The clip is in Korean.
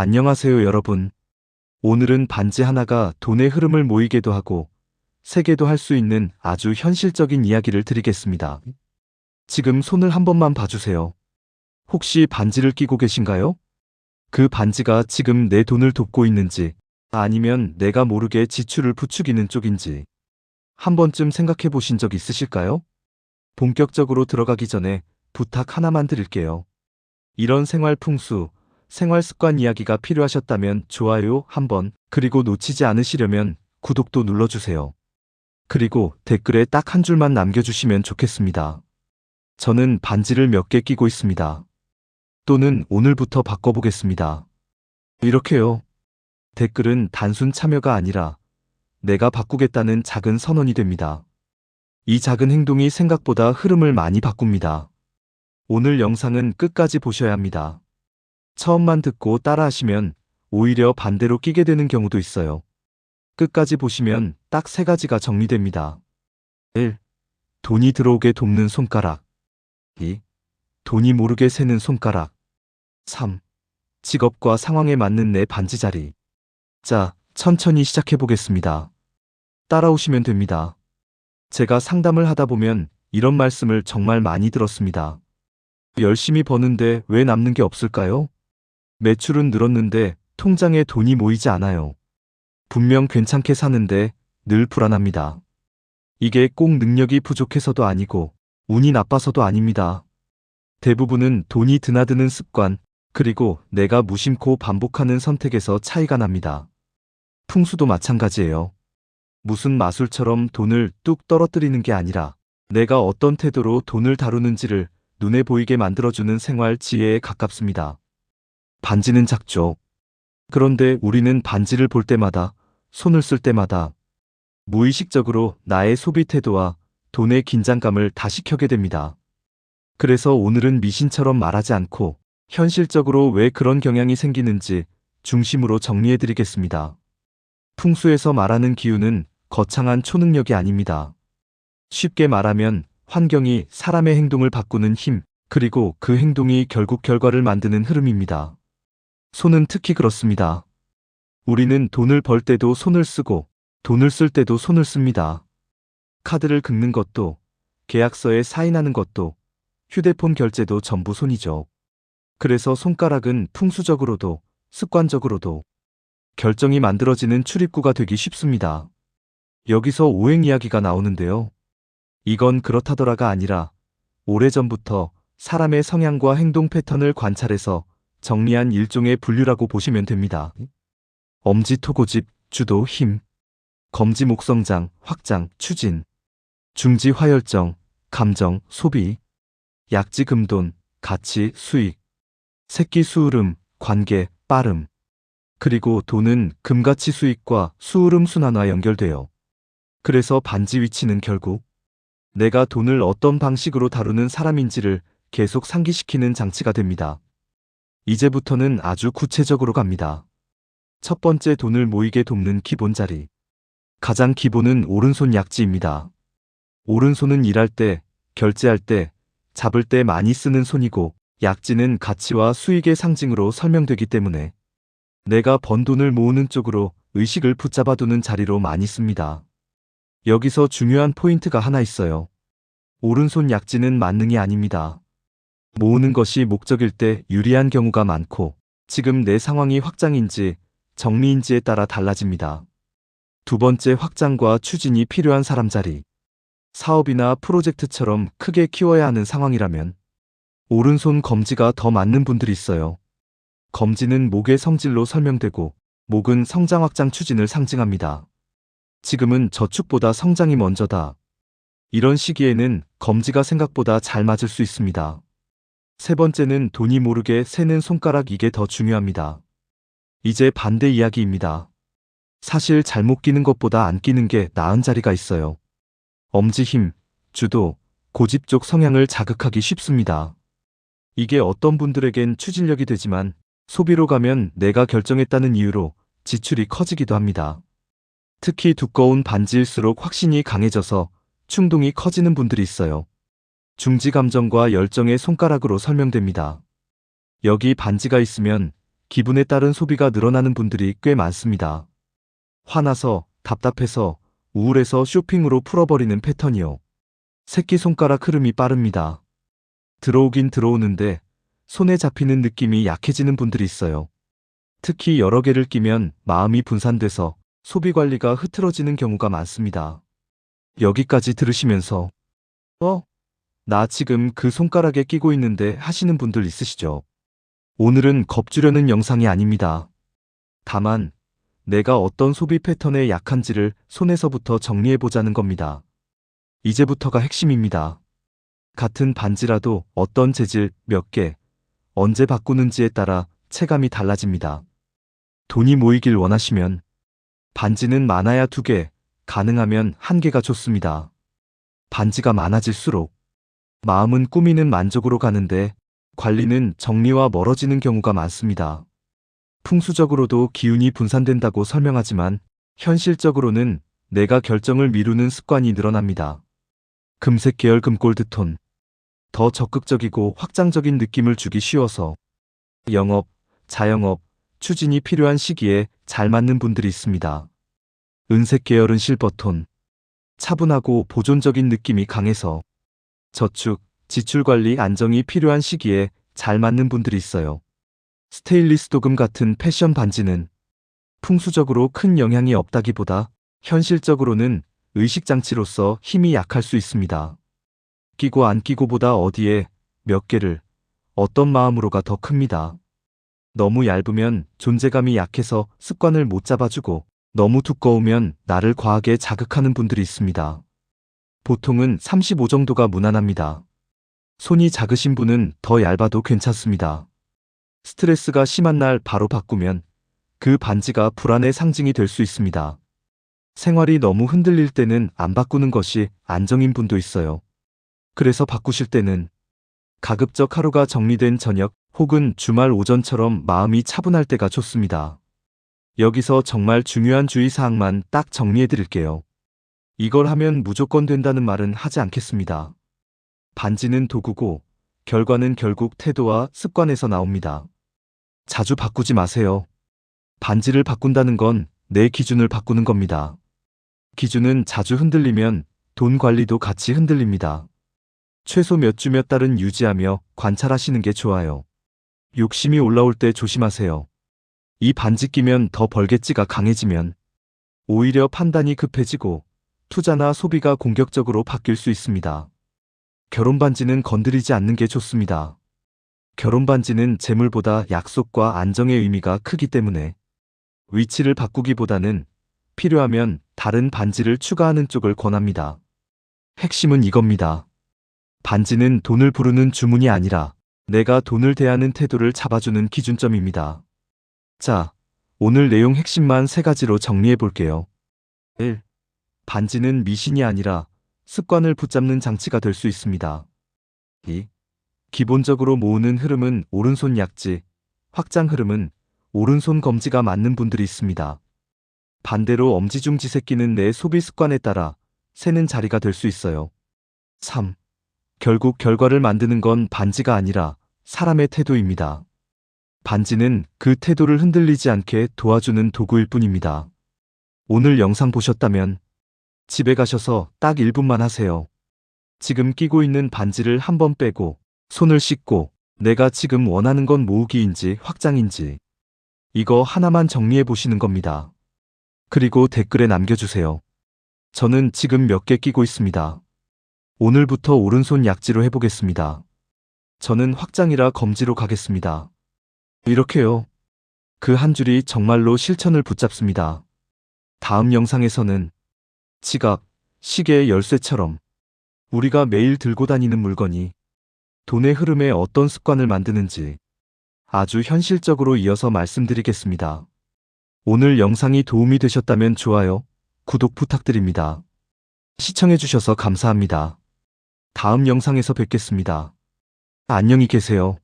안녕하세요, 여러분. 오늘은 반지 하나가 돈의 흐름을 모이게도 하고 세게도 할 수 있는 아주 현실적인 이야기를 드리겠습니다. 지금 손을 한 번만 봐주세요. 혹시 반지를 끼고 계신가요? 그 반지가 지금 내 돈을 돕고 있는지 아니면 내가 모르게 지출을 부추기는 쪽인지 한 번쯤 생각해 보신 적 있으실까요? 본격적으로 들어가기 전에 부탁 하나만 드릴게요. 이런 생활 풍수, 생활 습관 이야기가 필요하셨다면 좋아요 한번, 그리고 놓치지 않으시려면 구독도 눌러주세요. 그리고 댓글에 딱 한 줄만 남겨주시면 좋겠습니다. 저는 반지를 몇 개 끼고 있습니다. 또는 오늘부터 바꿔보겠습니다. 이렇게요. 댓글은 단순 참여가 아니라 내가 바꾸겠다는 작은 선언이 됩니다. 이 작은 행동이 생각보다 흐름을 많이 바꿉니다. 오늘 영상은 끝까지 보셔야 합니다. 처음만 듣고 따라하시면 오히려 반대로 끼게 되는 경우도 있어요. 끝까지 보시면 딱 세 가지가 정리됩니다. 1. 돈이 들어오게 돕는 손가락. 2. 돈이 모르게 새는 손가락. 3. 직업과 상황에 맞는 내 반지 자리. 자, 천천히 시작해 보겠습니다. 따라오시면 됩니다. 제가 상담을 하다 보면 이런 말씀을 정말 많이 들었습니다. 열심히 버는데 왜 남는 게 없을까요? 매출은 늘었는데 통장에 돈이 모이지 않아요. 분명 괜찮게 사는데 늘 불안합니다. 이게 꼭 능력이 부족해서도 아니고 운이 나빠서도 아닙니다. 대부분은 돈이 드나드는 습관, 그리고 내가 무심코 반복하는 선택에서 차이가 납니다. 풍수도 마찬가지예요. 무슨 마술처럼 돈을 뚝 떨어뜨리는 게 아니라 내가 어떤 태도로 돈을 다루는지를 눈에 보이게 만들어주는 생활 지혜에 가깝습니다. 반지는 작죠. 그런데 우리는 반지를 볼 때마다, 손을 쓸 때마다 무의식적으로 나의 소비 태도와 돈의 긴장감을 다시 켜게 됩니다. 그래서 오늘은 미신처럼 말하지 않고 현실적으로 왜 그런 경향이 생기는지 중심으로 정리해드리겠습니다. 풍수에서 말하는 기운은 거창한 초능력이 아닙니다. 쉽게 말하면 환경이 사람의 행동을 바꾸는 힘, 그리고 그 행동이 결국 결과를 만드는 흐름입니다. 손은 특히 그렇습니다. 우리는 돈을 벌 때도 손을 쓰고 돈을 쓸 때도 손을 씁니다. 카드를 긁는 것도 계약서에 사인하는 것도 휴대폰 결제도 전부 손이죠. 그래서 손가락은 풍수적으로도 습관적으로도 결정이 만들어지는 출입구가 되기 쉽습니다. 여기서 오행 이야기가 나오는데요. 이건 그렇다더라가 아니라 오래전부터 사람의 성향과 행동 패턴을 관찰해서 정리한 일종의 분류라고 보시면 됩니다. 엄지 토고집, 주도, 힘, 검지 목성장, 확장, 추진, 중지 화열정, 감정, 소비, 약지 금돈, 가치, 수익, 새끼 수으름, 관계, 빠름, 그리고 돈은 금가치 수익과 수으름 순환과 연결돼요. 그래서 반지 위치는 결국 내가 돈을 어떤 방식으로 다루는 사람인지를 계속 상기시키는 장치가 됩니다. 이제부터는 아주 구체적으로 갑니다. 첫 번째 돈을 모이게 돕는 기본 자리. 가장 기본은 오른손 약지입니다. 오른손은 일할 때, 결제할 때, 잡을 때 많이 쓰는 손이고 약지는 가치와 수익의 상징으로 설명되기 때문에 내가 번 돈을 모으는 쪽으로 의식을 붙잡아두는 자리로 많이 씁니다. 여기서 중요한 포인트가 하나 있어요. 오른손 약지는 만능이 아닙니다. 모으는 것이 목적일 때 유리한 경우가 많고 지금 내 상황이 확장인지 정리인지에 따라 달라집니다. 두 번째 확장과 추진이 필요한 사람 자리. 사업이나 프로젝트처럼 크게 키워야 하는 상황이라면 오른손 검지가 더 맞는 분들이 있어요. 검지는 목의 성질로 설명되고 목은 성장 확장 추진을 상징합니다. 지금은 저축보다 성장이 먼저다. 이런 시기에는 검지가 생각보다 잘 맞을 수 있습니다. 세 번째는 돈이 모르게 세는 손가락 이게 더 중요합니다. 이제 반대 이야기입니다. 사실 잘못 끼는 것보다 안 끼는 게 나은 자리가 있어요. 엄지 힘, 주도, 고집 쪽 성향을 자극하기 쉽습니다. 이게 어떤 분들에겐 추진력이 되지만 소비로 가면 내가 결정했다는 이유로 지출이 커지기도 합니다. 특히 두꺼운 반지일수록 확신이 강해져서 충동이 커지는 분들이 있어요. 중지 감정과 열정의 손가락으로 설명됩니다. 여기 반지가 있으면 기분에 따른 소비가 늘어나는 분들이 꽤 많습니다. 화나서, 답답해서, 우울해서 쇼핑으로 풀어버리는 패턴이요. 새끼손가락 흐름이 빠릅니다. 들어오긴 들어오는데 손에 잡히는 느낌이 약해지는 분들이 있어요. 특히 여러 개를 끼면 마음이 분산돼서 소비 관리가 흐트러지는 경우가 많습니다. 여기까지 들으시면서 어? 나 지금 그 손가락에 끼고 있는데 하시는 분들 있으시죠? 오늘은 겁주려는 영상이 아닙니다. 다만 내가 어떤 소비 패턴에 약한지를 손에서부터 정리해보자는 겁니다. 이제부터가 핵심입니다. 같은 반지라도 어떤 재질, 몇 개, 언제 바꾸는지에 따라 체감이 달라집니다. 돈이 모이길 원하시면 반지는 많아야 두 개, 가능하면 한 개가 좋습니다. 반지가 많아질수록 마음은 꾸미는 만족으로 가는데 관리는 정리와 멀어지는 경우가 많습니다. 풍수적으로도 기운이 분산된다고 설명하지만 현실적으로는 내가 결정을 미루는 습관이 늘어납니다. 금색 계열 금골드톤. 더 적극적이고 확장적인 느낌을 주기 쉬워서 영업, 자영업, 추진이 필요한 시기에 잘 맞는 분들이 있습니다. 은색 계열은 실버톤. 차분하고 보존적인 느낌이 강해서 저축, 지출 관리 안정이 필요한 시기에 잘 맞는 분들이 있어요. 스테인리스 도금 같은 패션 반지는 풍수적으로 큰 영향이 없다기보다 현실적으로는 의식장치로서 힘이 약할 수 있습니다. 끼고 안 끼고보다 어디에 몇 개를 어떤 마음으로가 더 큽니다. 너무 얇으면 존재감이 약해서 습관을 못 잡아주고 너무 두꺼우면 나를 과하게 자극하는 분들이 있습니다. 보통은 35 정도가 무난합니다. 손이 작으신 분은 더 얇아도 괜찮습니다. 스트레스가 심한 날 바로 바꾸면 그 반지가 불안의 상징이 될 수 있습니다. 생활이 너무 흔들릴 때는 안 바꾸는 것이 안정인 분도 있어요. 그래서 바꾸실 때는 가급적 하루가 정리된 저녁 혹은 주말 오전처럼 마음이 차분할 때가 좋습니다. 여기서 정말 중요한 주의사항만 딱 정리해 드릴게요. 이걸 하면 무조건 된다는 말은 하지 않겠습니다. 반지는 도구고 결과는 결국 태도와 습관에서 나옵니다. 자주 바꾸지 마세요. 반지를 바꾼다는 건 내 기준을 바꾸는 겁니다. 기준은 자주 흔들리면 돈 관리도 같이 흔들립니다. 최소 몇 주 몇 달은 유지하며 관찰하시는 게 좋아요. 욕심이 올라올 때 조심하세요. 이 반지 끼면 더 벌겠지가 강해지면 오히려 판단이 급해지고 투자나 소비가 공격적으로 바뀔 수 있습니다. 결혼 반지는 건드리지 않는 게 좋습니다. 결혼 반지는 재물보다 약속과 안정의 의미가 크기 때문에 위치를 바꾸기보다는 필요하면 다른 반지를 추가하는 쪽을 권합니다. 핵심은 이겁니다. 반지는 돈을 부르는 주문이 아니라 내가 돈을 대하는 태도를 잡아주는 기준점입니다. 자, 오늘 내용 핵심만 세 가지로 정리해 볼게요. 1. 반지는 미신이 아니라 습관을 붙잡는 장치가 될 수 있습니다. 2. 기본적으로 모으는 흐름은 오른손 약지, 확장 흐름은 오른손 검지가 맞는 분들이 있습니다. 반대로 엄지중 지 새끼는 내 소비 습관에 따라 새는 자리가 될 수 있어요. 3. 결국 결과를 만드는 건 반지가 아니라 사람의 태도입니다. 반지는 그 태도를 흔들리지 않게 도와주는 도구일 뿐입니다. 오늘 영상 보셨다면 집에 가셔서 딱 1분만 하세요. 지금 끼고 있는 반지를 한번 빼고 손을 씻고 내가 지금 원하는 건 모으기인지 확장인지 이거 하나만 정리해 보시는 겁니다. 그리고 댓글에 남겨주세요. 저는 지금 몇 개 끼고 있습니다. 오늘부터 오른손 약지로 해보겠습니다. 저는 확장이라 검지로 가겠습니다. 이렇게요. 그 한 줄이 정말로 실천을 붙잡습니다. 다음 영상에서는 지갑, 시계 열쇠처럼 우리가 매일 들고 다니는 물건이 돈의 흐름에 어떤 습관을 만드는지 아주 현실적으로 이어서 말씀드리겠습니다. 오늘 영상이 도움이 되셨다면 좋아요, 구독 부탁드립니다. 시청해주셔서 감사합니다. 다음 영상에서 뵙겠습니다. 안녕히 계세요.